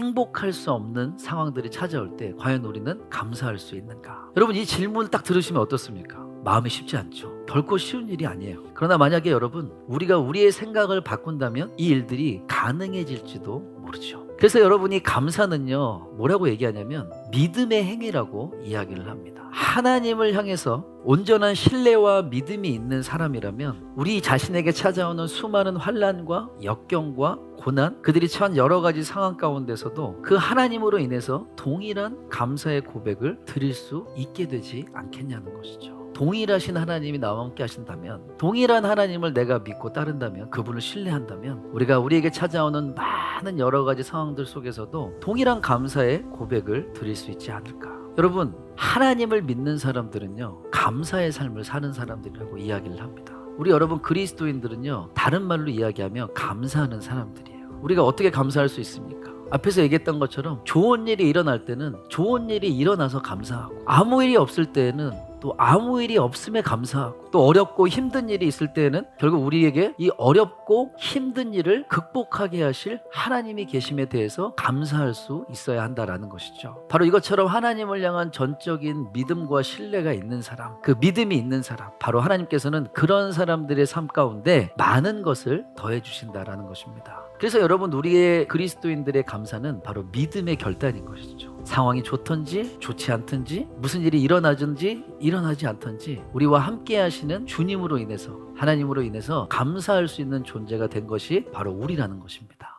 행복할 수 없는 상황들이 찾아올 때 과연 우리는 감사할 수 있는가? 여러분 이 질문을 딱 들으시면 어떻습니까? 마음이 쉽지 않죠. 결코 쉬운 일이 아니에요. 그러나 만약에 여러분 우리가 우리의 생각을 바꾼다면 이 일들이 가능해질지도 모르죠. 그래서 여러분이 감사는요 뭐라고 얘기하냐면 믿음의 행위라고 이야기를 합니다. 하나님을 향해서 온전한 신뢰와 믿음이 있는 사람이라면 우리 자신에게 찾아오는 수많은 환란과 역경과 고난 그들이 처한 여러 가지 상황 가운데서도 그 하나님으로 인해서 동일한 감사의 고백을 드릴 수 있게 되지 않겠냐는 것이죠. 동일하신 하나님이 나와 함께 하신다면 동일한 하나님을 내가 믿고 따른다면 그분을 신뢰한다면 우리가 우리에게 찾아오는 많은 여러 가지 상황들 속에서도 동일한 감사의 고백을 드릴 수 있지 않을까. 여러분 하나님을 믿는 사람들은요 감사의 삶을 사는 사람들이라고 이야기를 합니다. 우리 여러분 그리스도인들은요 다른 말로 이야기하면 감사하는 사람들이에요. 우리가 어떻게 감사할 수 있습니까? 앞에서 얘기했던 것처럼 좋은 일이 일어날 때는 좋은 일이 일어나서 감사하고 아무 일이 없을 때에는 또 아무 일이 없음에 감사하고 또 어렵고 힘든 일이 있을 때에는 결국 우리에게 이 어렵고 힘든 일을 극복하게 하실 하나님이 계심에 대해서 감사할 수 있어야 한다라는 것이죠. 바로 이것처럼 하나님을 향한 전적인 믿음과 신뢰가 있는 사람, 그 믿음이 있는 사람, 바로 하나님께서는 그런 사람들의 삶 가운데 많은 것을 더해 주신다라는 것입니다. 그래서 여러분 우리의 그리스도인들의 감사는 바로 믿음의 결단인 것이죠. 상황이 좋든지 좋지 않든지 무슨 일이 일어나든지 일어나지 않든지 우리와 함께 하시는 주님으로 인해서 하나님으로 인해서 감사할 수 있는 존재가 된 것이 바로 우리라는 것입니다.